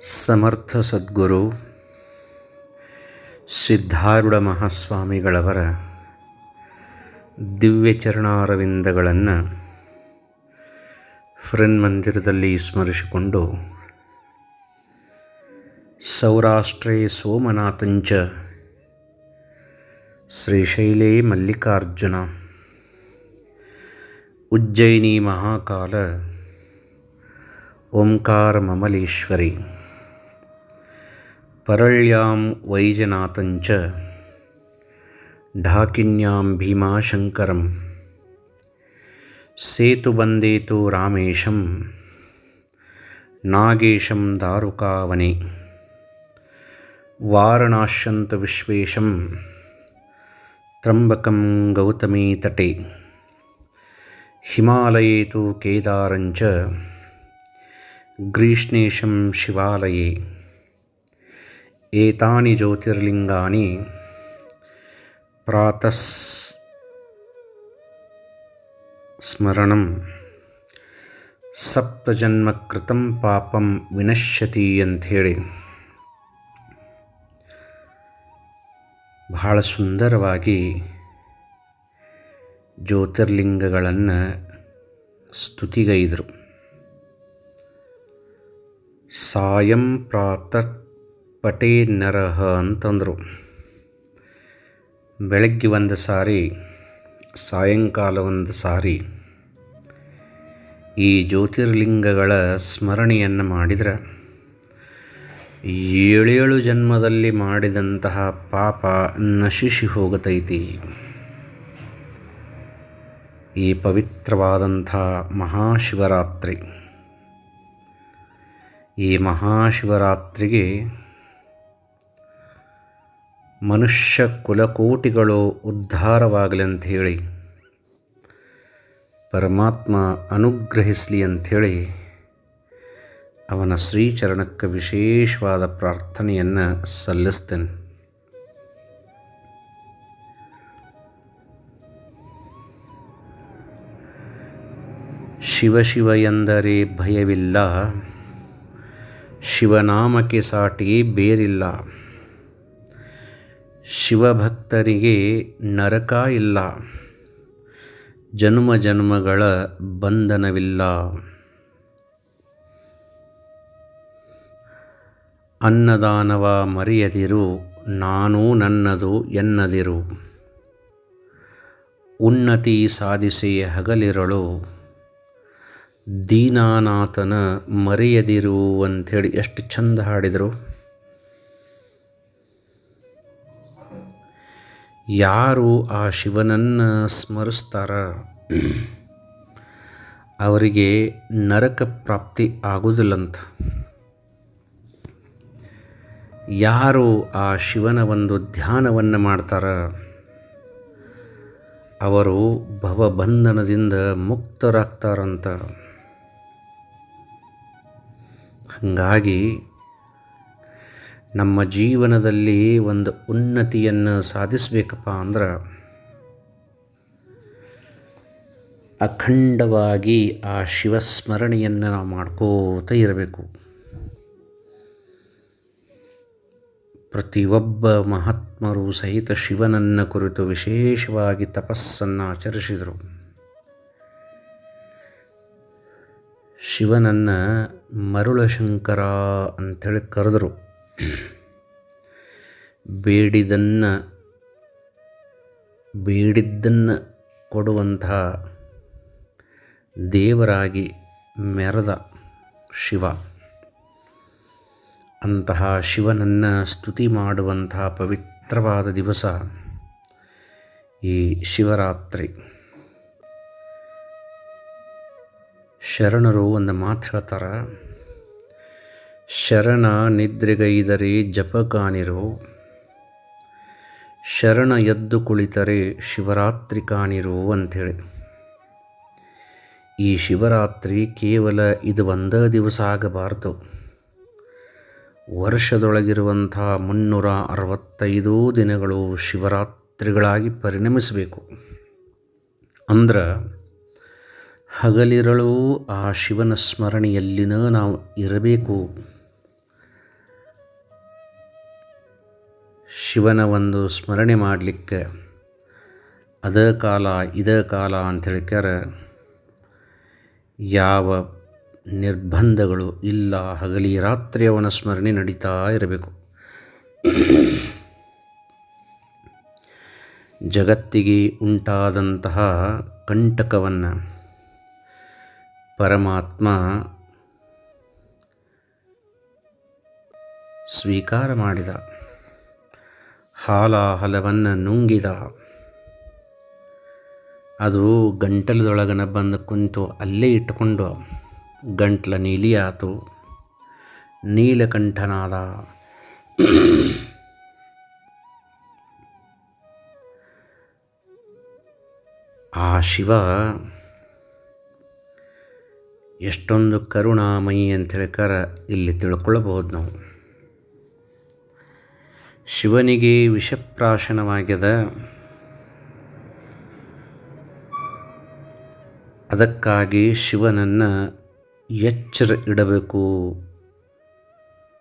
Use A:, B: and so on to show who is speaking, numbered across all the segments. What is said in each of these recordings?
A: ಸಮರ್ಥ ಸದ್ಗುರು ಸಿದ್ಧಾರೂಢ ಮಹಾಸ್ವಾಮಿಗಳವರ ದಿವ್ಯ ಚರಣಾರವಿಂದಗಳನ್ನು ಫ್ರೆನ್ ಮಂದಿರದಲ್ಲಿ ಸ್ಮರಿಸಿಕೊಂಡು ಸೌರಾಷ್ಟ್ರೇ ಸೋಮನಾಥಂಚ ಶ್ರೀಶೈಲೇ ಮಲ್ಲಿಕಾರ್ಜುನ ಉಜ್ಜಯಿನಿ ಮಹಾಕಾಲ ಓಂಕಾರ ಮಮಲೇಶ್ವರಿ परळ्यां वैजनाथञ्च ढाकिन्यां भीमाशङ्करं सेतुबन्दे तु रामेशं नागेशं दारुकावने। वारणाश्यन्त विश्वेशं त्र्यम्बकं गौतमीतटे हिमालये तु केदारञ्च ग्रीष्णेशं शिवालये। ಜ್ಯೋತಿರ್ಲಿಂಗಾನಿ ಪ್ರಾತಸ್ ಸ್ಮರಣಂ ಸಪ್ತಜನ್ಮ ಕೃತಂ ಪಾಪಂ ವಿನಶ್ಯತಿ ಅಂಥೇಳಿ. ಬಹಳ ಸುಂದರವಾಗಿ ಜ್ಯೋತಿರ್ಲಿಂಗಗಳನ್ನು ಸ್ತುತಿಗೈದರು. ಸಾಯಂ ಪ್ರಾತಃ ಪಟೇ ನರಹ ಅಂತಂದರು. ಬೆಳಗ್ಗೆ ಒಂದು ಸಾರಿ, ಸಾಯಂಕಾಲ ಒಂದು ಸಾರಿ ಈ ಜ್ಯೋತಿರ್ಲಿಂಗಗಳ ಸ್ಮರಣೆಯನ್ನು ಮಾಡಿದರೆ. ಏಳೇಳು ಜನ್ಮದಲ್ಲಿ ಮಾಡಿದಂತಹ ಪಾಪ ನಶಿಸಿ ಹೋಗತೈತಿ. ಈ ಪವಿತ್ರವಾದಂಥ ಮಹಾಶಿವರಾತ್ರಿ. ಈ ಮಹಾಶಿವರಾತ್ರಿಗೆ ಮನುಷ್ಯ ಕುಲಕೋಟಿಗಳು ಉದ್ಧಾರವಾಗಲಿ ಅಂಥೇಳಿ, ಪರಮಾತ್ಮ ಅನುಗ್ರಹಿಸಲಿ ಅಂಥೇಳಿ ಅವನ ಶ್ರೀಚರಣಕ್ಕೆ ವಿಶೇಷವಾದ ಪ್ರಾರ್ಥನೆಯನ್ನು ಸಲ್ಲಿಸ್ತೇನೆ. ಶಿವ ಶಿವ ಎಂದರೆ ಭಯವಿಲ್ಲ, ಶಿವನಾಮಕ್ಕೆ ಸಾಟಿ ಬೇರಿಲ್ಲ. ಶಿವಭಕ್ತರಿಗೆ ನರಕ ಇಲ್ಲ. ಜನ್ಮ ಜನ್ಮಗಳ ಬಂಧನವಿಲ್ಲ. ಅನ್ನದಾನವ ಮರೆಯದಿರು, ನಾನು ನನ್ನದು ಎನ್ನದಿರು. ಉನ್ನತಿ ಸಾಧಿಸಿ ಹಗಲಿರಳು. ದೀನಾನಾಥನ ಮರೆಯದಿರು ಅಂಥೇಳಿ ಎಷ್ಟು ಚಂದ ಹಾಡಿದರು. ಯಾರು ಆ ಶಿವನನ್ನು ಸ್ಮರಿಸ್ತಾರ? ಅವರಿಗೆ ನರಕ ಪ್ರಾಪ್ತಿ ಆಗುವುದಿಲ್ಲಂತ ಯಾರು ಆ ಶಿವನ ಒಂದು ಧ್ಯಾನವನ್ನು ಮಾಡ್ತಾರ? ಅವರು ಭವಬಂಧನದಿಂದ ಮುಕ್ತರಾಗ್ತಾರಂತ. ಹಾಗಾಗಿ ನಮ್ಮ ಜೀವನದಲ್ಲಿ ಒಂದು ಉನ್ನತಿಯನ್ನು ಸಾಧಿಸಬೇಕಪ್ಪ ಅಂದ್ರೆ ಅಖಂಡವಾಗಿ ಆ ಶಿವಸ್ಮರಣೆಯನ್ನು ನಾವು ಮಾಡ್ಕೋತ ಇರಬೇಕು. ಪ್ರತಿಯೊಬ್ಬ ಮಹಾತ್ಮರು ಸಹಿತ ಶಿವನನ್ನು ಕುರಿತು ವಿಶೇಷವಾಗಿ ತಪಸ್ಸನ್ನು ಆಚರಿಸಿದರು. ಶಿವನನ್ನು ಮರುಳಶಂಕರ ಅಂಥೇಳಿ ಕರೆದರು. ಬೇಡಿದನ್ನು, ಬೇಡಿದ್ದನ್ನು ಕೊಡುವಂತಹ ದೇವರಾಗಿ ಮೆರೆದ ಶಿವ. ಅಂತಹ ಶಿವನನ್ನು ಸ್ತುತಿ ಮಾಡುವಂತಹ ಪವಿತ್ರವಾದ ದಿವಸ ಈ ಶಿವರಾತ್ರಿ. ಶರಣರು ಒಂದು ಮಾತು ಹೇಳ್ತಾರೆ ಶರಣ ನಿದ್ರೆಗೈದರೆ ಜಪ ಕಾಣಿರು. ಶರಣ ಎದ್ದು ಕುಳಿತರೆ ಶಿವರಾತ್ರಿ ಕಾಣಿರು ಅಂಥೇಳಿ. ಈ ಶಿವರಾತ್ರಿ ಕೇವಲ ಇದು ಒಂದೇ ದಿವಸ ಆಗಬಾರ್ದು. ವರ್ಷದೊಳಗಿರುವಂಥ ಮುನ್ನೂರ ಅರವತ್ತೈದು ದಿನಗಳು ಶಿವರಾತ್ರಿಗಳಾಗಿ ಪರಿಣಮಿಸಬೇಕು. ಅಂದ್ರೆ ಹಗಲಿರಳು ಆ ಶಿವನ ಸ್ಮರಣೆಯಲ್ಲಿನ ನಾವು ಇರಬೇಕು. ಶಿವನ ಒಂದು ಸ್ಮರಣೆ ಮಾಡಲಿಕ್ಕೆ ಅದ ಕಾಲ, ಇದ ಕಾಲ ಅಂತ ಹೇಳಿಕ್ಯಾರ ಯಾವ ನಿರ್ಬಂಧಗಳು ಇಲ್ಲ, ಹಗಲಿ ರಾತ್ರಿ ಅವನ ಸ್ಮರಣೆ ನಡೀತಾ ಇರಬೇಕು. ಜಗತ್ತಿಗೆ ಉಂಟಾದಂತಹ ಕಂಟಕವನ್ನು ಪರಮಾತ್ಮ ಸ್ವೀಕಾರ ಮಾಡಿದ. ಹಾಲಾಹಲವನ್ನು ನುಂಗಿದ. ಅದು ಗಂಟಲದೊಳಗನ ಬಂದು ಕುಂತು ಅಲ್ಲೇ ಇಟ್ಟುಕೊಂಡು ಗಂಟ್ಲ ನೀಲಿಯಾತು. ನೀಲಕಂಠನಾದ ಆ ಶಿವ ಎಷ್ಟೊಂದು ಕರುಣಾಮಯಿ ಅಂತ ಹೇಳ್ಕಾರ ಇಲ್ಲಿ ತಿಳ್ಕೊಳ್ಳಬಹುದು ನಾವು. ಶಿವನಿಗೆ ವಿಷಪ್ರಾಶನವಾಗ್ಯದ. ಅದಕ್ಕಾಗಿ ಶಿವನನ್ನು ಎಚ್ಚರ ಇಡಬೇಕು.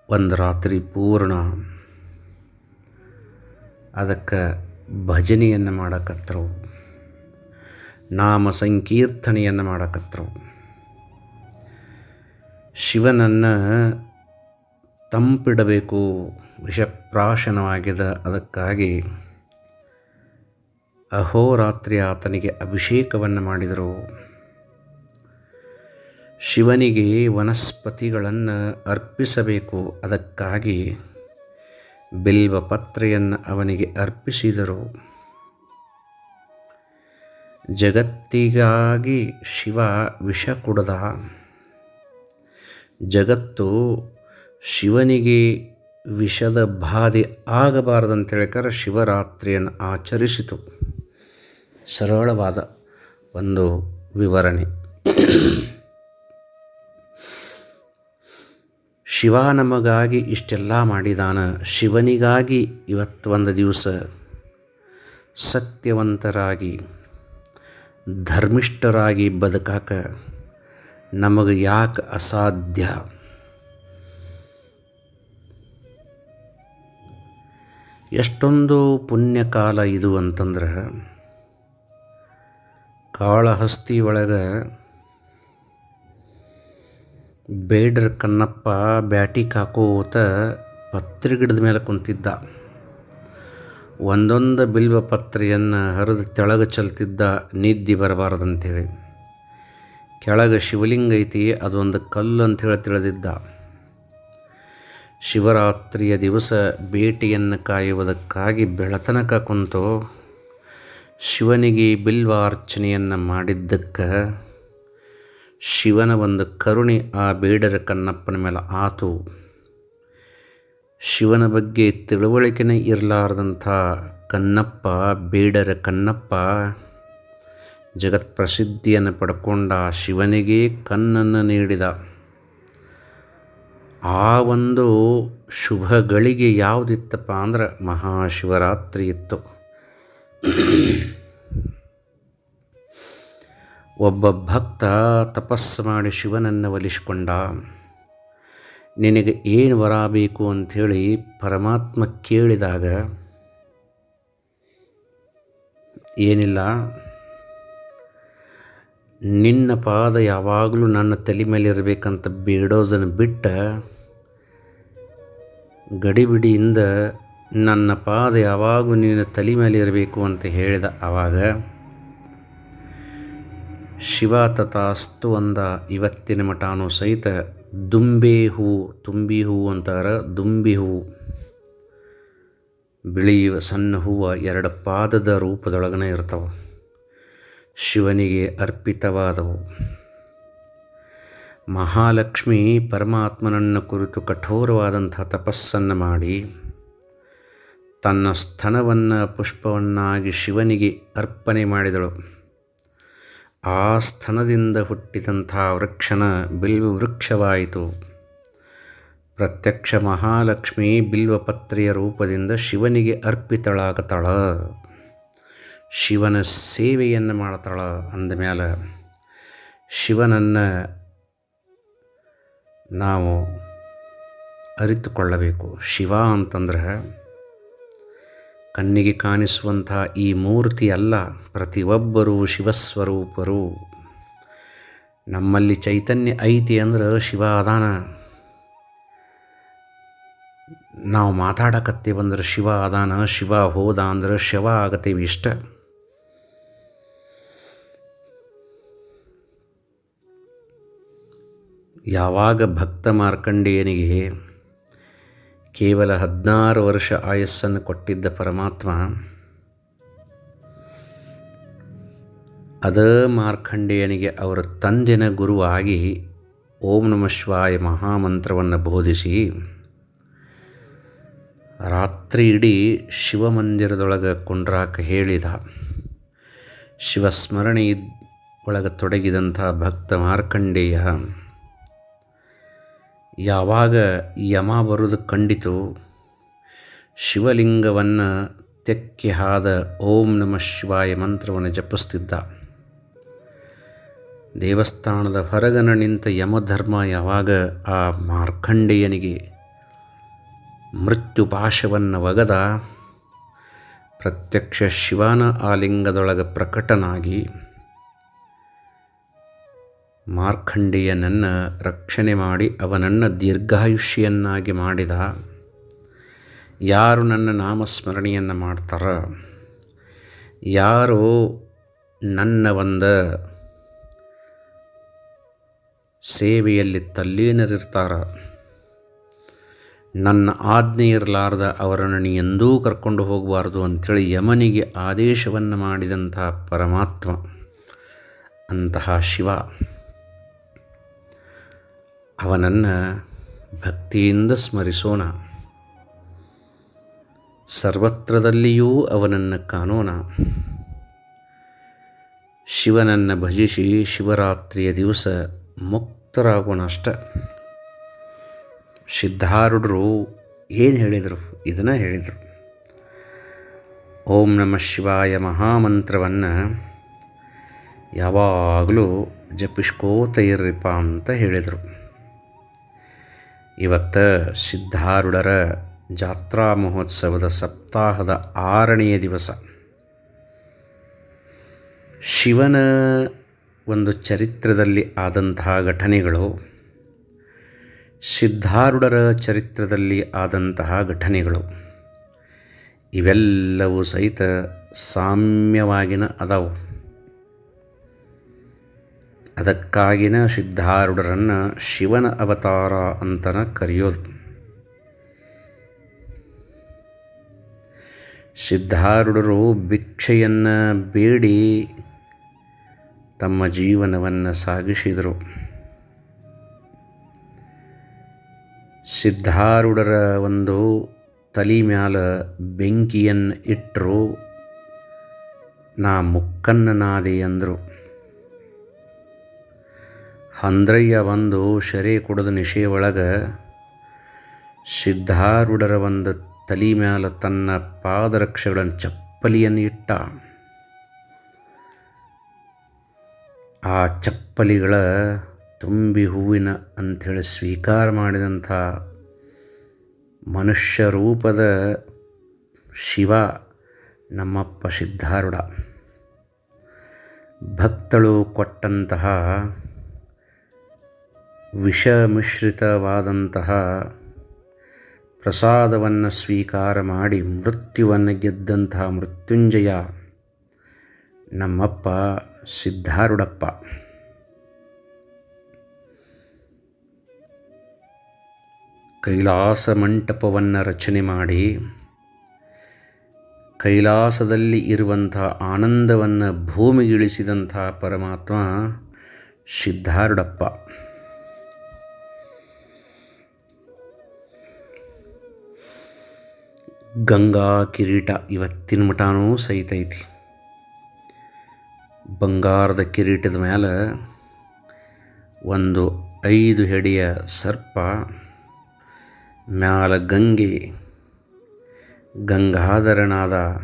A: ಒಂದು ರಾತ್ರಿ ಪೂರ್ಣ. ಅದಕ್ಕೆ ಭಜನೆಯನ್ನು ಮಾಡಕತ್ತರು ನಾಮ ಸಂಕೀರ್ತನೆಯನ್ನು ಮಾಡಕತ್ತರು ಶಿವನನ್ನು ತಂಪಿಡಬೇಕು, ವಿಷಪ್ರಾಶನವಾಗಿದೆ ಅದಕ್ಕಾಗಿ ಅಹೋರಾತ್ರಿ ಆತನಿಗೆ ಅಭಿಷೇಕವನ್ನು ಮಾಡಿದರು. ಶಿವನಿಗೆ ವನಸ್ಪತಿಗಳನ್ನು ಅರ್ಪಿಸಬೇಕು, ಅದಕ್ಕಾಗಿ ಬಿಲ್ವ ಪತ್ರೆಯನ್ನು ಅವನಿಗೆ ಅರ್ಪಿಸಿದರು. ಜಗತ್ತಿಗಾಗಿ ಶಿವ ವಿಷ ಕುಡದ, ಜಗತ್ತು ಶಿವನಿಗೆ ವಿಷದ ಬಾಧೆ ಆಗಬಾರದಂತ ಹೇಳ್ಕಾರ ಶಿವರಾತ್ರಿಯನ್ನು ಆಚರಿಸಿತು. ಸರಳವಾದ ಒಂದು ವಿವರಣೆ. ಶಿವ ನಮಗಾಗಿ ಇಷ್ಟೆಲ್ಲ ಮಾಡಿದಾನ, ಶಿವನಿಗಾಗಿ ಇವತ್ತು ಒಂದು ದಿವಸ ಸತ್ಯವಂತರಾಗಿ, ಧರ್ಮಿಷ್ಠರಾಗಿ ಬದುಕಾಕ ನಮಗೆ ಯಾಕೆ ಅಸಾಧ್ಯ? ಎಷ್ಟೊಂದು ಪುಣ್ಯಕಾಲ ಇದು ಅಂತಂದ್ರೆ, ಕಾಳಹಸ್ತಿ ಒಳಗೆ ಬೇಡ್ರ ಕನ್ನಪ್ಪ ಬ್ಯಾಟಿ ಕಾಕೋತ ಪತ್ರಿ ಗಿಡದ ಮೇಲೆ ಕುಂತಿದ್ದ. ಒಂದೊಂದು ಬಿಲ್ವ ಪತ್ರೆಯನ್ನು ಹರಿದು ತೆಳಗೆ ಚಲ್ತಿದ್ದ ನಿದ್ದೆ ಬರಬಾರ್ದಂಥೇಳಿ ಕೆಳಗೆ ಶಿವಲಿಂಗ ಐತಿ, ಅದೊಂದು ಕಲ್ಲು ಅಂಥೇಳಿ ತಿಳಿದಿದ್ದ. ಶಿವರಾತ್ರಿಯ ದಿವಸ ಭೇಟಿಯನ್ನು ಕಾಯುವುದಕ್ಕಾಗಿ ಬೆಳತನಕ ಕುಂತು ಶಿವನಿಗೆ ಬಿಲ್ವಾರ್ಚನೆಯನ್ನು ಮಾಡಿದ್ದಕ್ಕ ಶಿವನ ಒಂದು ಕರುಣೆ ಆ ಬೇಡರ ಕಣ್ಣಪ್ಪನ ಮೇಲೆ ಆತು. ಶಿವನ ಬಗ್ಗೆ ತಿಳುವಳಿಕೆನೇ ಇರಲಾರ್ದಂಥ ಕನ್ನಪ್ಪ ಬೇಡರ ಕನ್ನಪ್ಪ ಜಗತ್ ಪ್ರಸಿದ್ಧಿಯನ್ನು ಪಡ್ಕೊಂಡ ಶಿವನಿಗೆ ಕಣ್ಣನ್ನು ನೀಡಿದ. ಆ ಒಂದು ಶುಭ ಗಳಿಗೆ ಯಾವುದಿತ್ತಪ್ಪ ಅಂದ್ರೆ ಮಹಾಶಿವರಾತ್ರಿ ಇತ್ತು. ಒಬ್ಬ ಭಕ್ತ ತಪಸ್ಸು ಮಾಡಿ ಶಿವನನ್ನು ಒಲಿಸಿಕೊಂಡ, ನಿನಗೆ ಏನು ವರ ಬೇಕು ಅಂಥೇಳಿ ಪರಮಾತ್ಮ ಕೇಳಿದಾಗ, ಏನಿಲ್ಲ ನಿನ್ನ ಪಾದ ಯಾವಾಗಲೂ ನನ್ನ ತಲೆ ಮೇಲೆ ಇರಬೇಕಂತ ಬೇಡೋದನ್ನು ಬಿಟ್ಟ ಗಡಿಬಿಡಿಯಿಂದ ನನ್ನ ಪಾದ ಯಾವಾಗಲೂ ನಿನ್ನ ತಲೆ ಮೇಲೆ ಇರಬೇಕು ಅಂತ ಹೇಳಿದ ಆವಾಗ ಶಿವ ತಥಾಸ್ತು ಅಂದ ಇವತ್ತಿನ ಮಠಾನು ಸಹಿತ, ದುಂಬೆ ಹೂ, ತುಂಬಿ ಹೂ ಅಂತಾರ. ದುಂಬಿ ಹೂ, ಬಿಳಿಯುವ ಸಣ್ಣ ಹೂವು, ಎರಡು ಪಾದದ ರೂಪದೊಳಗನೆ ಇರ್ತವೆ. ಶಿವನಿಗೆ ಅರ್ಪಿತವಾದವು. ಮಹಾಲಕ್ಷ್ಮಿ ಪರಮಾತ್ಮನನ್ನು ಕುರಿತು ಕಠೋರವಾದಂಥ ತಪಸ್ಸನ್ನು ಮಾಡಿ, ತನ್ನ ಸ್ತನವನ್ನು ಪುಷ್ಪವನ್ನಾಗಿ ಶಿವನಿಗೆ ಅರ್ಪಣೆ ಮಾಡಿದಳು. ಆ ಸ್ತನದಿಂದ ಹುಟ್ಟಿದಂಥ ವೃಕ್ಷನ ಬಿಲ್ವ ವೃಕ್ಷವಾಯಿತು. ಪ್ರತ್ಯಕ್ಷ ಮಹಾಲಕ್ಷ್ಮಿ ಬಿಲ್ವಪತ್ರೆಯ ರೂಪದಿಂದ ಶಿವನಿಗೆ ಅರ್ಪಿತಳಾಗತಾಳ. ಶಿವನ ಸೇವೆಯನ್ನು ಮಾಡ್ತಾಳ ಅಂದಮೇಲೆ ಶಿವನನ್ನು ನಾವು ಅರಿತುಕೊಳ್ಳಬೇಕು. ಶಿವ ಅಂತಂದ್ರೆ ಕಣ್ಣಿಗೆ ಕಾಣಿಸುವಂಥ ಈ ಮೂರ್ತಿ ಅಲ್ಲ, ಪ್ರತಿಯೊಬ್ಬರೂ ಶಿವಸ್ವರೂಪರು. ನಮ್ಮಲ್ಲಿ ಚೈತನ್ಯ ಐತಿ ಅಂದ್ರೆ ಶಿವ ಅದಾನ. ನಾವು ಮಾತಾಡಕತ್ತೇವಂದ್ರೆ ಶಿವ ಅದಾನ, ಶಿವ ಹೋದ ಅಂದ್ರೆ ಶಿವ ಆಗತ್ತೇವಿ ಇಷ್ಟ. ಯಾವಾಗ ಭಕ್ತ ಮಾರ್ಕಂಡೇಯನಿಗೆ ಕೇವಲ ಹದಿನಾರು ವರ್ಷ ಆಯಸ್ಸನ್ನು ಕೊಟ್ಟಿದ್ದ ಪರಮಾತ್ಮ, ಅದ ಮಾರ್ಕಂಡೇಯನಿಗೆ ಅವರ ತಂದೆನ ಗುರುವಾಗಿ ಓಂ ನಮಃ ಶಿವಾಯ ಮಹಾಮಂತ್ರವನ್ನು ಬೋಧಿಸಿ ರಾತ್ರಿ ಇಡೀ ಶಿವಮಂದಿರದೊಳಗೆ ಕುಂಡ್ರಾಕ ಹೇಳಿದ. ಶಿವಸ್ಮರಣೆ ಒಳಗೆ ತೊಡಗಿದಂಥ ಭಕ್ತ ಮಾರ್ಕಂಡೇಯ ಯಾವಾಗ ಯಮ ಬರುವುದು ಕಂಡಿತು ಶಿವಲಿಂಗವನ್ನು ತೆಕ್ಕೆ ಹಾದ ಓಂ ನಮಃ ಶಿವಾಯ ಮಂತ್ರವನ್ನು ಜಪಿಸ್ತಿದ್ದ. ದೇವಸ್ಥಾನದ ಹೊರಗನ ನಿಂತ ಯಮಧರ್ಮ ಯಾವಾಗ ಆ ಮಾರ್ಕಂಡೇಯನಿಗೆ ಮೃತ್ಯುಪಾಶವನ್ನು ಒಗದ, ಪ್ರತ್ಯಕ್ಷ ಶಿವನ ಆಲಿಂಗದೊಳಗೆ ಪ್ರಕಟನಾಗಿ ಮಾರ್ಕಂಡೇಯನನ್ನು ರಕ್ಷಣೆ ಮಾಡಿ ಅವನನ್ನು ದೀರ್ಘಾಯುಷ್ಯನ್ನಾಗಿ ಮಾಡಿದ. ಯಾರು ನನ್ನ ನಾಮಸ್ಮರಣೆಯನ್ನು ಮಾಡ್ತಾರ? ಯಾರು ನನ್ನ ಒಂದು ಸೇವೆಯಲ್ಲಿ ತಲ್ಲೀನರಿರ್ತಾರ? ನನ್ನ ಆಜ್ಞೆ ಇರಲಾರ್ದ ಅವರನ್ನು ನೀ ಎಂದೂ ಕರ್ಕೊಂಡು ಹೋಗಬಾರ್ದು ಅಂಥೇಳಿ ಯಮನಿಗೆ ಆದೇಶವನ್ನು ಮಾಡಿದಂತಹ ಪರಮಾತ್ಮ ಅಂತಹ ಶಿವ. ಅವನನ್ನು ಭಕ್ತಿಯಿಂದ ಸ್ಮರಿಸೋಣ. ಸರ್ವತ್ರದಲ್ಲಿಯೂ ಅವನನ್ನು ಕಾಣೋಣ. ಶಿವನನ್ನು ಭಜಿಸಿ ಶಿವರಾತ್ರಿಯ ದಿವಸ ಮುಕ್ತರಾಗೋಣ ಅಷ್ಟ. ಸಿದ್ಧಾರೂಢರು ಏನು ಹೇಳಿದರು? ಇದನ್ನು ಹೇಳಿದರು. ಓಂ ನಮಃ ಶಿವಾಯ ಮಹಾಮಂತ್ರವನ್ನು ಯಾವಾಗಲೂ ಜಪಿಸ್ಕೋತ ಇರ್ರಿಪ್ಪ ಅಂತ ಹೇಳಿದರು. ಇವತ್ತು ಸಿದ್ಧಾರುಡರ ಜಾತ್ರಾ ಮಹೋತ್ಸವದ ಸಪ್ತಾಹದ ಆರನೆಯ ದಿವಸ. ಶಿವನ ಒಂದು ಚರಿತ್ರದಲ್ಲಿ ಆದಂತಹ ಘಟನೆಗಳು ಸಿದ್ಧಾರುಡರ ಚರಿತ್ರದಲ್ಲಿ ಆದಂತಹ ಘಟನೆಗಳು, ಇವೆಲ್ಲವೂ ಸಹಿತ ಸಾಮ್ಯವಾಗಿನ ಅದಾವು. ಅದಕ್ಕಾಗಿನ ಸಿದ್ಧಾರೂಢರನ್ನು ಶಿವನ ಅವತಾರ ಅಂತನ ಕರೆಯೋದು. ಸಿದ್ಧಾರೂಢರು ಭಿಕ್ಷೆಯನ್ನು ಬೇಡಿ ತಮ್ಮ ಜೀವನವನ್ನು ಸಾಗಿಸಿದರು. ಸಿದ್ಧಾರೂಢರ ಒಂದು ತಲೆ ಮ್ಯಾಲ ಬೆಂಕಿಯನ್ನು ಇಟ್ಟರು ನಾ ಮುಕ್ಕನ್ನ ನಾದೆ ಅಂದರು. ಹಂದ್ರಯ್ಯ ಬಂದು ಶರೆ ಕುಡದ ನಿಶೆ ಒಳಗೆ ಸಿದ್ಧಾರೂಢರ ಒಂದು ತಲೆ ಮ್ಯಾಲ ತನ್ನ ಪಾದರಕ್ಷೆಗಳನ್ನು ಚಪ್ಪಲಿಯನ್ನು ಇಟ್ಟ. ಆ ಚಪ್ಪಲಿಗಳ ತುಂಬಿ ಹೂವಿನ ಅಂಥೇಳಿ ಸ್ವೀಕಾರ ಮಾಡಿದಂಥ ಮನುಷ್ಯ ರೂಪದ ಶಿವ ನಮ್ಮಪ್ಪ ಸಿದ್ಧಾರೂಢ. ಭಕ್ತಳು ಕೊಟ್ಟಂತಹ ವಿಷ ಮಿಶ್ರಿತವಾದಂತಹ ಪ್ರಸಾದವನ್ನು ಸ್ವೀಕಾರ ಮಾಡಿ ಮೃತ್ಯುವನ್ನು ಗೆದ್ದಂತಹ ಮೃತ್ಯುಂಜಯ ನಮ್ಮಪ್ಪ ಸಿದ್ಧಾರೂಢಪ್ಪ. ಕೈಲಾಸ ಮಂಟಪವನ್ನು ರಚನೆ ಮಾಡಿ ಕೈಲಾಸದಲ್ಲಿ ಇರುವಂಥ ಆನಂದವನ್ನು ಭೂಮಿಗಿಳಿಸಿದಂಥ ಪರಮಾತ್ಮ ಸಿದ್ಧಾರೂಢಪ್ಪ. ಗಂಗಾ ಕಿರೀಟ ಇವತ್ತಿನ ಮಠನೂ ಸಹಿತ ಐತಿ ಬಂಗಾರದ ಕಿರೀಟದ ಮೇಲೆ ಒಂದು ಐದು ಹೆಡೆಯ ಸರ್ಪ, ಮ್ಯಾಲ ಗಂಗೆ, ಗಂಗಾಧರನಾದ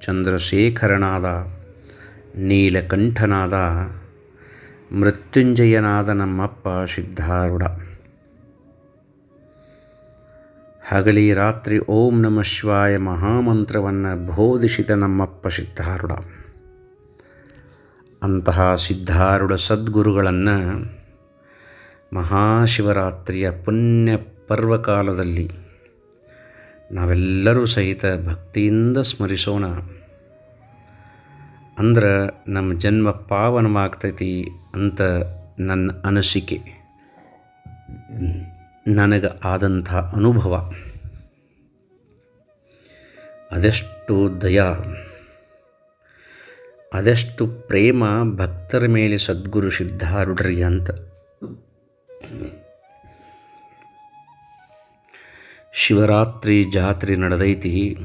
A: ಚಂದ್ರಶೇಖರನಾದ, ನೀಲಕಂಠನಾದ, ಮೃತ್ಯುಂಜಯನಾದ ನಮ್ಮಪ್ಪ ಸಿದ್ಧಾರೂಢ. ಹಗಲಿ ರಾತ್ರಿ ಓಂ ನಮ ಶಿವಾಯ ಮಹಾಮಂತ್ರವನ್ನು ಬೋಧಿಸಿದ ನಮ್ಮಪ್ಪ ಸಿದ್ಧಾರೂಢ. ಅಂತಹ ಸಿದ್ಧಾರೂಢ ಸದ್ಗುರುಗಳನ್ನು ಮಹಾಶಿವರಾತ್ರಿಯ ಪುಣ್ಯ ಪರ್ವಕಾಲದಲ್ಲಿ ನಾವೆಲ್ಲರೂ ಸಹಿತ ಭಕ್ತಿಯಿಂದ ಸ್ಮರಿಸೋಣ. ಅಂದ್ರೆ ನಮ್ಮ ಜನ್ಮ ಪಾವನವಾಗ್ತೈತಿ ಅಂತ ನನ್ನ ಅನಿಸಿಕೆ. ನನಗೆ ಆದಂಥ ಅನುಭವ. ಅದೆಷ್ಟು ದಯ. ಅದೆಷ್ಟು ಪ್ರೇಮ ಭಕ್ತರ ಮೇಲೆ ಸದ್ಗುರು ಸಿದ್ಧಾರುಡ್ರಿ ಅಂತ. ಶಿವರಾತ್ರಿ ಜಾತ್ರೆ ನಡೆದೈತಿ.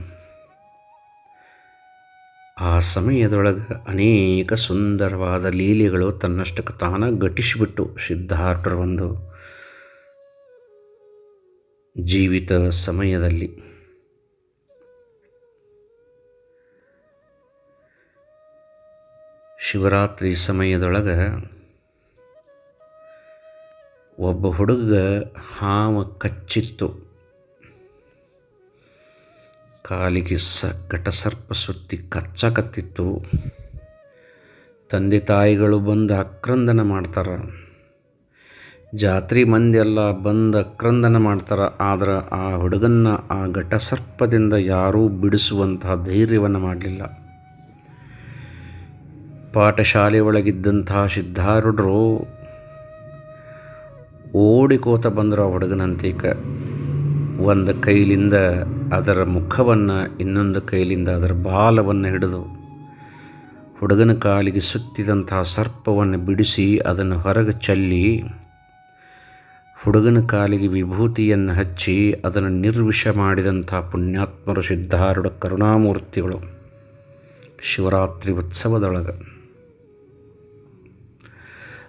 A: ಆ ಸಮಯದೊಳಗೆ ಅನೇಕ ಸುಂದರವಾದ ಲೀಲೆಗಳು ತನ್ನಷ್ಟಕ್ಕೆ ತಾನ ಘಟಿಸಿಬಿಟ್ಟು ಸಿದ್ಧಾರ್ಥರ ಒಂದು ಜೀವಿತ ಸಮಯದಲ್ಲಿ. ಶಿವರಾತ್ರಿ ಸಮಯದೊಳಗೆ ಒಬ್ಬ ಹುಡುಗ ಹಾವ ಕಚ್ಚಿತ್ತು. ಕಾಲಿಗೆ ಸ ಘಟಸರ್ಪ ಸುತ್ತಿ ಕಚ್ಚಕತ್ತಿತ್ತು ತಂದೆ ತಾಯಿಗಳು ಬಂದು ಆಕ್ರಂದನ ಮಾಡ್ತಾರೆ. ಜಾತ್ರೆ ಮಂದಿ ಎಲ್ಲ ಬಂದು ಕ್ರಂದನ ಮಾಡ್ತಾರೆ, ಆದ್ರೆ ಆ ಹುಡುಗನ್ನ ಆ ಘಟಸರ್ಪದಿಂದ ಯಾರೂ ಬಿಡಿಸುವಂತಹ ಧೈರ್ಯವನ್ನು ಮಾಡಲಿಲ್ಲ. ಪಾಠಶಾಲೆ ಒಳಗಿದ್ದಂತಹ ಸಿದ್ಧಾರೂಢರು ಓಡಿಕೋತ ಬಂದರು ಆ ಹುಡುಗನಂತೀಕ ಒಂದು ಕೈಲಿಂದ ಅದರ ಮುಖವನ್ನು, ಇನ್ನೊಂದು ಕೈಲಿಂದ ಅದರ ಬಾಲವನ್ನು ಹಿಡಿದು ಹುಡುಗನ ಕಾಲಿಗೆ ಸುತ್ತಿದಂತಹ ಸರ್ಪವನ್ನು ಬಿಡಿಸಿ ಅದನ್ನು ಹೊರಗೆ ಚೆಲ್ಲಿ ಹುಡುಗನ ಕಾಲಿಗೆ ವಿಭೂತಿಯನ್ನು ಹಚ್ಚಿ ಅದನ್ನು ನಿರ್ವಿಷ ಮಾಡಿದಂಥ ಪುಣ್ಯಾತ್ಮರು ಸಿದ್ಧಾರೂಢ ಕರುಣಾಮೂರ್ತಿಗಳು ಶಿವರಾತ್ರಿ ಉತ್ಸವದೊಳಗೆ.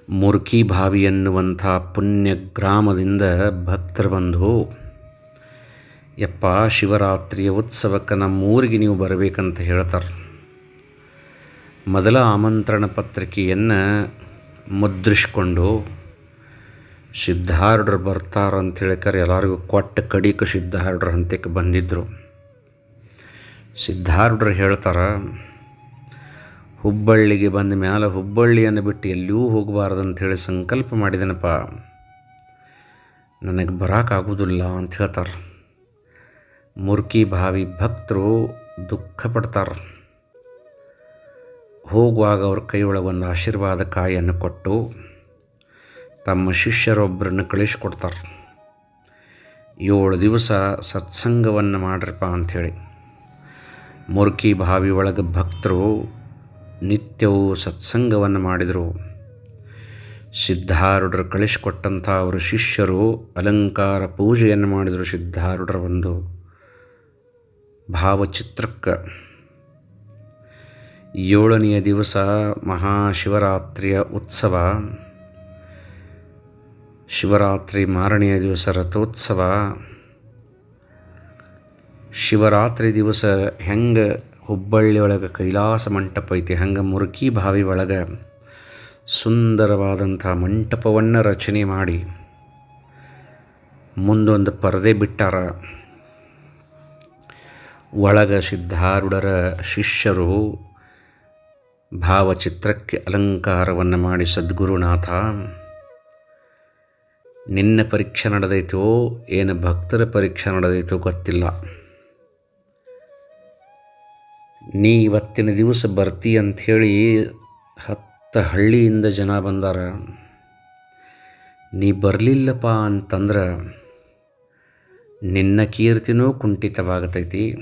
A: ಮುರ್ಕಿ ಭಾವಿ ಎನ್ನುವಂಥ ಪುಣ್ಯ ಗ್ರಾಮದಿಂದ ಭಕ್ತರು ಬಂದು, ಯಪ್ಪ, ಶಿವರಾತ್ರಿಯ ಉತ್ಸವಕ್ಕೆ ನಮ್ಮೂರಿಗೆ ನೀವು ಬರಬೇಕಂತ ಹೇಳ್ತಾರೆ. ಮೊದಲ ಆಮಂತ್ರಣ ಪತ್ರಿಕೆಯನ್ನು ಮುದ್ರಿಸ್ಕೊಂಡು ಸಿದ್ಧಾರೂಢರು ಬರ್ತಾರ ಅಂತ ಹೇಳಿಕರೆ ಎಲ್ಲರಿಗೂ ಕೊಟ್ಟ ಕಡಿಕ ಸಿದ್ಧಾರ್ಡ್ರ ಹಂತಕ್ಕೆ ಬಂದಿದ್ದರು ಸಿದ್ಧಾರ್ಡ್ರು ಹೇಳ್ತಾರೆ, ಹುಬ್ಬಳ್ಳಿಗೆ ಬಂದ ಮೇಲೆ ಹುಬ್ಬಳ್ಳಿಯನ್ನು ಬಿಟ್ಟು ಎಲ್ಲಿಯೂ ಹೋಗಬಾರ್ದು ಅಂಥೇಳಿ ಸಂಕಲ್ಪ ಮಾಡಿದೆನಪ್ಪ. ನನಗೆ ಬರೋಕ್ಕಾಗೋದಿಲ್ಲ ಅಂತ ಹೇಳ್ತಾರೆ. ಮುರ್ಕಿ ಭಾವಿ ಭಕ್ತರು ದುಃಖ ಪಡ್ತಾರೆ. ಹೋಗುವಾಗ ಅವ್ರ ಕೈಯೊಳಗೆ ಒಂದು ಆಶೀರ್ವಾದ ಕಾಯಿಯನ್ನು ಕೊಟ್ಟು ತಮ್ಮ ಶಿಷ್ಯರೊಬ್ಬರನ್ನು ಕಳಿಸ್ಕೊಡ್ತಾರೆ. ಏಳು ದಿವಸ ಸತ್ಸಂಗವನ್ನು ಮಾಡ್ರಪ್ಪ ಅಂಥೇಳಿ. ಮುರ್ಕಿ ಬಾವಿ ಒಳಗೆ ಭಕ್ತರು ನಿತ್ಯವೂ ಸತ್ಸಂಗವನ್ನು ಮಾಡಿದರು. ಸಿದ್ಧಾರೂಢರು ಕಳಿಸ್ಕೊಟ್ಟಂಥ ಅವರು ಶಿಷ್ಯರು ಅಲಂಕಾರ ಪೂಜೆಯನ್ನು ಮಾಡಿದರು ಸಿದ್ಧಾರುಡ್ರ ಒಂದು. ಭಾವಚಿತ್ರಕ್ಕೆ. ಏಳನೆಯ ದಿವಸ ಮಹಾಶಿವರಾತ್ರಿಯ ಉತ್ಸವ. ಶಿವರಾತ್ರಿ ಮಾರನೆಯ ದಿವಸ ರಥೋತ್ಸವ. ಶಿವರಾತ್ರಿ ದಿವಸ ಹೆಂಗೆ ಹುಬ್ಬಳ್ಳಿ ಒಳಗೆ ಕೈಲಾಸ ಮಂಟಪ ಐತಿ, ಹಂಗೆ ಮುರುಕಿ ಬಾವಿ ಒಳಗೆ ಸುಂದರವಾದಂಥ ಮಂಟಪವನ್ನು ರಚನೆ ಮಾಡಿ ಮುಂದೊಂದು ಪರದೆ ಬಿಟ್ಟಾರ. ಒಳಗ ಸಿದ್ಧಾರೂಢರ ಶಿಷ್ಯರು ಭಾವಚಿತ್ರಕ್ಕೆ ಅಲಂಕಾರವನ್ನು ಮಾಡಿ, ಸದ್ಗುರುನಾಥ ನಿನ್ನ ಪರೀಕ್ಷೆ ನಡೆದೈತೋ, ಏನು ಭಕ್ತರ ಪರೀಕ್ಷೆ ನಡೆದೈತೋ ಗೊತ್ತಿಲ್ಲ. ನೀ ಇವತ್ತಿನ ದಿವಸ ಬರ್ತಿ ಅಂಥೇಳಿ ಹತ್ತು ಹಳ್ಳಿಯಿಂದ ಜನ ಬಂದಾರ. ನೀ ಬರಲಿಲ್ಲಪ್ಪ ಅಂತಂದ್ರೆ ನಿನ್ನ ಕೀರ್ತಿನೂ ಕುಂಠಿತವಾಗತೈತಿ.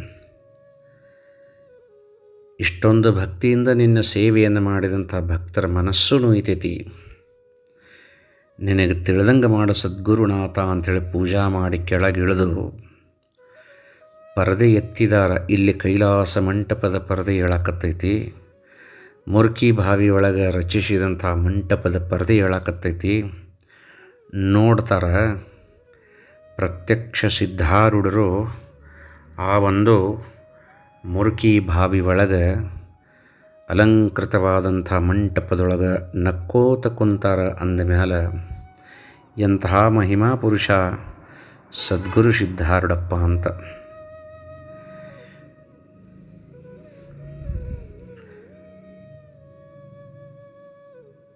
A: ಇಷ್ಟೊಂದು ಭಕ್ತಿಯಿಂದ ನಿನ್ನ ಸೇವೆಯನ್ನು ಮಾಡಿದಂಥ ಭಕ್ತರ ಮನಸ್ಸು ನೋಯ್ತೈತಿ. ನಿನಗೆ ತಿಳಿದಂಗೆ ಮಾಡೋ ಸದ್ಗುರುನಾಥ ಅಂಥೇಳಿ ಪೂಜಾ ಮಾಡಿ ಕೆಳಗಿಳಿದು ಪರದೆ ಎತ್ತಿದಾರ. ಇಲ್ಲಿ ಕೈಲಾಸ ಮಂಟಪದ ಪರದೆ ಹೇಳಕತ್ತೈತಿ. ಮುರ್ಕಿ ಬಾವಿ ಒಳಗೆ ರಚಿಸಿದಂಥ ಮಂಟಪದ ಪರದೆ ಹೇಳಕತ್ತೈತಿ. ನೋಡ್ತಾರ, ಪ್ರತ್ಯಕ್ಷ ಸಿದ್ಧಾರೂಢರು ಆ ಒಂದು ಮುರುಕಿ ಬಾವಿ ಒಳಗೆ ಅಲಂಕೃತವಾದಂಥ ಮಂಟಪದೊಳಗೆ ನಕ್ಕೋತ ಕುಂತಾರ ಅಂದ ಮೇಲೆ ಎಂತಹ ಮಹಿಮಾ ಪುರುಷ ಸದ್ಗುರು ಸಿದ್ಧಾರುಡಪ್ಪ ಅಂತ.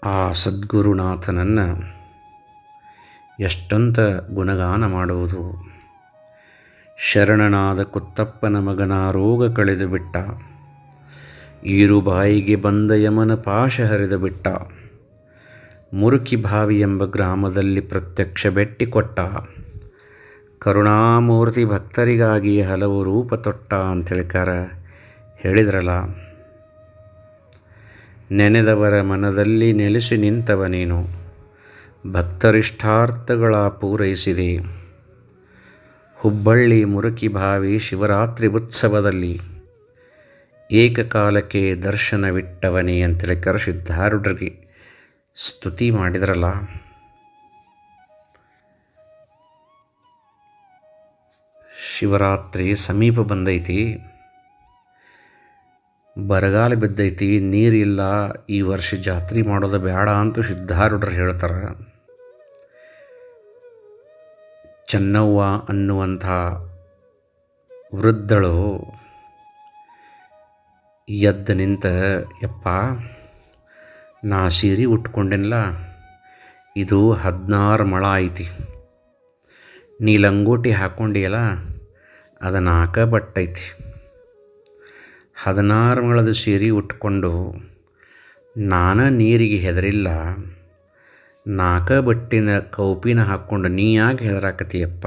A: ಆ ಸದ್ಗುರುನಾಥನನ್ನು ಎಷ್ಟಂತ ಗುಣಗಾನ ಮಾಡುವುದು. ಶರಣನಾದ ಕುತ್ತಪ್ಪನ ಮಗನ ರೋಗ ಕಳೆದು ಬಿಟ್ಟ ಈರು ಬಾಯಿಗೆ ಬಂದ ಯಮನ ಪಾಶ ಹರಿದು ಬಿಟ್ಟ ಮುರುಕಿ ಭಾವಿ ಎಂಬ ಗ್ರಾಮದಲ್ಲಿ ಪ್ರತ್ಯಕ್ಷ ಬೆಟ್ಟಿ ಕೊಟ್ಟ. ಕರುಣಾಮೂರ್ತಿ ಭಕ್ತರಿಗಾಗಿ ಹಲವು ರೂಪ ತೊಟ್ಟ ಅಂತ ಅಂತೇಳಿಕಾರ ಹೇಳಿದ್ರಲ್ಲ. ನೆನೆದವರ ಮನದಲ್ಲಿ ನೆಲೆಸಿ ನಿಂತವ ನೀನು. ಭಕ್ತರಿಷ್ಟಾರ್ಥಗಳ ಪೂರೈಸಿದೆ. ಹುಬ್ಬಳ್ಳಿ ಮುರುಕಿ ಭಾವಿ ಶಿವರಾತ್ರಿ ಉತ್ಸವದಲ್ಲಿ ಏಕಕಾಲಕ್ಕೆ ದರ್ಶನವಿಟ್ಟವನೇ ಅಂತೇಳಿ ಕರೆಸಿದ್ದಾರುಡ್ರಿಗೆ ಸ್ತುತಿ ಮಾಡಿದ್ರಲ್ಲ. ಶಿವರಾತ್ರಿ ಸಮೀಪ ಬಂದೈತಿ. ಬರಗಾಲ ಬಿದ್ದೈತಿ, ನೀರಿಲ್ಲ, ಈ ವರ್ಷ ಜಾತ್ರೆ ಮಾಡೋದು ಬೇಡ ಅಂತೂ ಸಿದ್ಧಾರೂಢರು ಹೇಳ್ತಾರೆ. ಚೆನ್ನವ್ವ ಅನ್ನುವಂಥ ವೃದ್ಧಳು ಎದ್ದು ನಿಂತ, ಯಪ್ಪ ನಾ ಸೀರೆ ಉಟ್ಕೊಂಡೆನಲ್ಲ, ಇದು ಹದಿನಾರು ಮಳ ಐತಿ. ನೀ ಲಂಗೋಟಿ ಹಾಕ್ಕೊಂಡಿಯಲ್ಲ ಅದು ನಾಲ್ಕ ಬಟ್ಟೈತಿ ಹದಿನಾರು ಮಳದ ಸೀರೆ ಉಟ್ಕೊಂಡು ನಾನು ನೀರಿಗೆ ಹೆದರಿಲ್ಲ ನಾಲ್ಕ ಬಟ್ಟಿನ ಕೌಪಿನ ಹಾಕ್ಕೊಂಡು ನೀ ಯಾಕೆ ಹೆದರಾಕತಿಯಪ್ಪ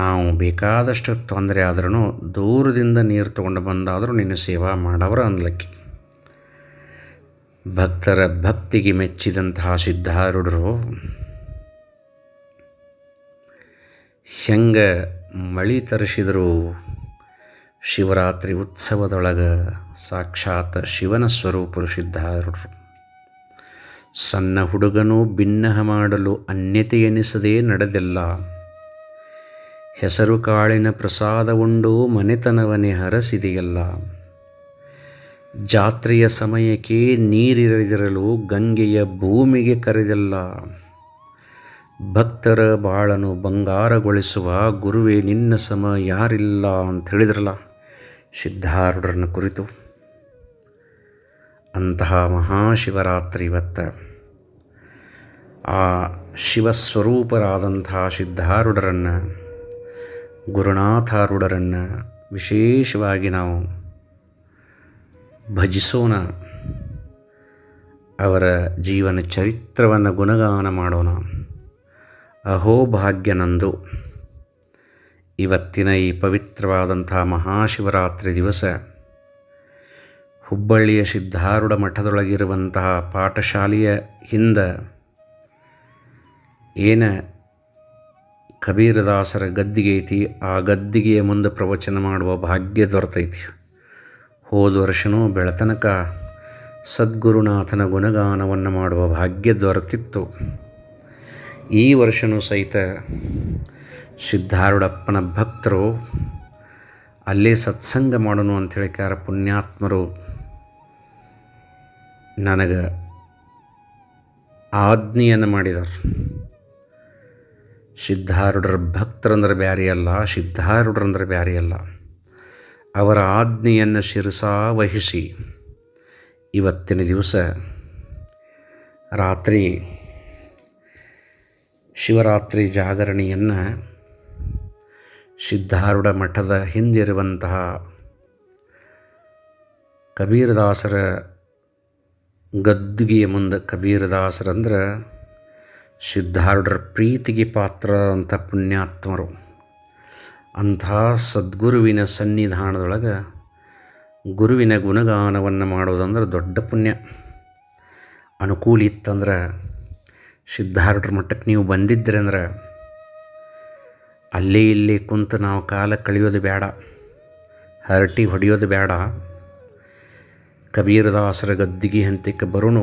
A: ನಾವು ಬೇಕಾದಷ್ಟು ತೊಂದರೆ ಆದ್ರೂ ದೂರದಿಂದ ನೀರು ತೊಗೊಂಡು ಬಂದಾದರೂ ನಿನ್ನ ಸೇವಾ ಮಾಡವ್ರ ಅನ್ಲಕ್ಕಿ ಭಕ್ತರ ಭಕ್ತಿಗೆ ಮೆಚ್ಚಿದಂತಹ ಸಿದ್ಧಾರೂಢರು ಹೆಂಗೆ ಮಳಿ ತರಿಸಿದರು ಶಿವರಾತ್ರಿ ಉತ್ಸವದೊಳಗೆ ಸಾಕ್ಷಾತ್ ಶಿವನ ಸ್ವರೂಪರು ಸಿದ್ಧಾರೂಢರು. ಸಣ್ಣ ಹುಡುಗನು ಭಿನ್ನಹ ಮಾಡಲು ಅನ್ಯತೆ ಎನಿಸದೇ ನಡೆದೆಲ್ಲ. ಹೆಸರು ಕಾಳಿನ ಪ್ರಸಾದವುಂಡು ಮನೆತನವನೇ ಹರಸಿದೆಯಲ್ಲ. ಜಾತ್ರೆಯ ಸಮಯಕ್ಕೆ ನೀರಿರದಿರಲು ಗಂಗೆಯ ಭೂಮಿಗೆ ಕರೆದಿಲ್ಲ. ಭಕ್ತರ ಬಾಳನು ಬಂಗಾರಗೊಳಿಸುವ ಗುರುವೇ, ನಿನ್ನ ಸಮ ಯಾರಿಲ್ಲ ಅಂತ ಹೇಳಿದ್ರಲ್ಲ ಸಿದ್ಧಾರೂಢರನ್ನು ಕುರಿತು. ಅಂತಹ ಮಹಾಶಿವರಾತ್ರಿ ಇವತ್ತು. ಆ ಶಿವಸ್ವರೂಪರಾದಂತಹ ಸಿದ್ಧಾರೂಢರನ್ನು, ಗುರುನಾಥಾರೂಢರನ್ನು ವಿಶೇಷವಾಗಿ ನಾವು ಭಜಿಸೋಣ. ಅವರ ಜೀವನ ಚರಿತ್ರವನ್ನು ಗುಣಗಾನ ಮಾಡೋಣ. ಅಹೋಭಾಗ್ಯ ನಂದು ಇವತ್ತಿನ ಈ ಪವಿತ್ರವಾದಂಥ ಮಹಾಶಿವರಾತ್ರಿ ದಿವಸ, ಹುಬ್ಬಳ್ಳಿಯ ಸಿದ್ಧಾರೂಢ ಮಠದೊಳಗಿರುವಂತಹ ಪಾಠಶಾಲೆಯ ಹಿಂದೆ ಏನ ಕಬೀರದಾಸರ ಗದ್ದಿಗೆ ಐತಿ ಆ ಗದ್ದಿಗೆಯ ಮುಂದೆ ಪ್ರವಚನ ಮಾಡುವ ಭಾಗ್ಯ ದೊರೆತೈತಿ. ಹೋದ ವರ್ಷನೂ ಬೆಳತನಕ ಸದ್ಗುರುನಾಥನ ಗುಣಗಾನವನ್ನು ಮಾಡುವ ಭಾಗ್ಯ ದೊರೆತಿತ್ತು. ಈ ವರ್ಷನೂ ಸಹಿತ ಸಿದ್ಧಾರೂಢಪ್ಪನ ಭಕ್ತರು ಅಲ್ಲೇ ಸತ್ಸಂಗ ಮಾಡೋನು ಅಂಥೇಳಿ ಕಾರ ಪುಣ್ಯಾತ್ಮರು ನನಗೆ ಆಜ್ಞೆಯನ್ನು ಮಾಡಿದರು. ಸಿದ್ಧಾರೂಢರ ಭಕ್ತರಂದ್ರೆ ಬ್ಯಾರಿ ಅಲ್ಲ, ಸಿದ್ಧಾರೂಢರಂದ್ರೆ ಬ್ಯಾರಿ ಅಲ್ಲ. ಅವರ ಆಜ್ಞೆಯನ್ನು ಶಿರಸಾ ವಹಿಸಿ. ಇವತ್ತಿನ ದಿವಸ ರಾತ್ರಿ ಶಿವರಾತ್ರಿ ಜಾಗರಣೆಯನ್ನು ಸಿದ್ಧಾರೂಢ ಮಠದ ಹಿಂದಿರುವಂತಹ ಕಬೀರದಾಸರ ಗದ್ದುಗೆಯ ಮುಂದೆ ಕಬೀರದಾಸರಂದ್ರೆ ಸಿದ್ಧಾರೂಢರ ಪ್ರೀತಿಗೆ ಪಾತ್ರ ಪುಣ್ಯಾತ್ಮರು. ಅಂಥ ಸದ್ಗುರುವಿನ ಸನ್ನಿಧಾನದೊಳಗೆ ಗುರುವಿನ ಗುಣಗಾನವನ್ನು ಮಾಡೋದಂದ್ರೆ ದೊಡ್ಡ ಪುಣ್ಯ. ಅನುಕೂಲ ಇತ್ತಂದ್ರೆ ಸಿದ್ಧಾರೂಢರ ಮಟ್ಟಕ್ಕೆ ನೀವು ಬಂದಿದ್ದರೆ ಅಂದ್ರೆ ಅಲ್ಲೇ ಇಲ್ಲಿ ಕುಂತು ನಾವು ಕಾಲ ಕಳೆಯೋದು ಬೇಡ, ಹರಟಿ ಹೊಡೆಯೋದು ಬೇಡ. ಕಬೀರದಾಸರ ಗದ್ದಿಗೆ ಹಂತಕ್ಕೆ ಬರೋಣ.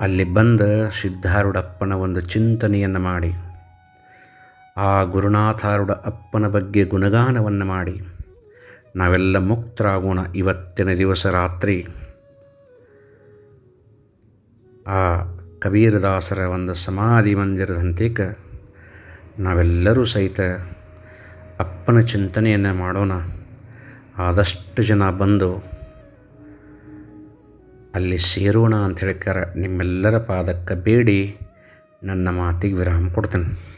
A: ಅಲ್ಲಿ ಬಂದು ಸಿದ್ಧಾರೂಢಪ್ಪನ ಒಂದು ಚಿಂತನೆಯನ್ನು ಮಾಡಿ. ಆ ಗುರುನಾಥಾರುಡ ಅಪ್ಪನ ಬಗ್ಗೆ ಗುಣಗಾನವನ್ನು ಮಾಡಿ. ನಾವೆಲ್ಲ ಮುಕ್ತರಾಗೋಣ ಇವತ್ತಿನ ದಿವಸ ರಾತ್ರಿ. ಆ ಕಬೀರದಾಸರ ಒಂದು ಸಮಾಧಿ ಮಂದಿರದಂತೇಕ ನಾವೆಲ್ಲರೂ ಸಹಿತ ಅಪ್ಪನ ಚಿಂತನೆಯನ್ನು ಮಾಡೋಣ. ಆದಷ್ಟು ಜನ ಬಂದು ಅಲ್ಲಿ ಸೇರೋಣ ಅಂತ ಹೇಳ್ಕಾರ ನಿಮ್ಮೆಲ್ಲರ ಪಾದಕ್ಕೆ ಬೇಡಿ. ನನ್ನ ಮಾತಿಗೆ ವಿರಾಮ ಕೊಡ್ತೇನೆ.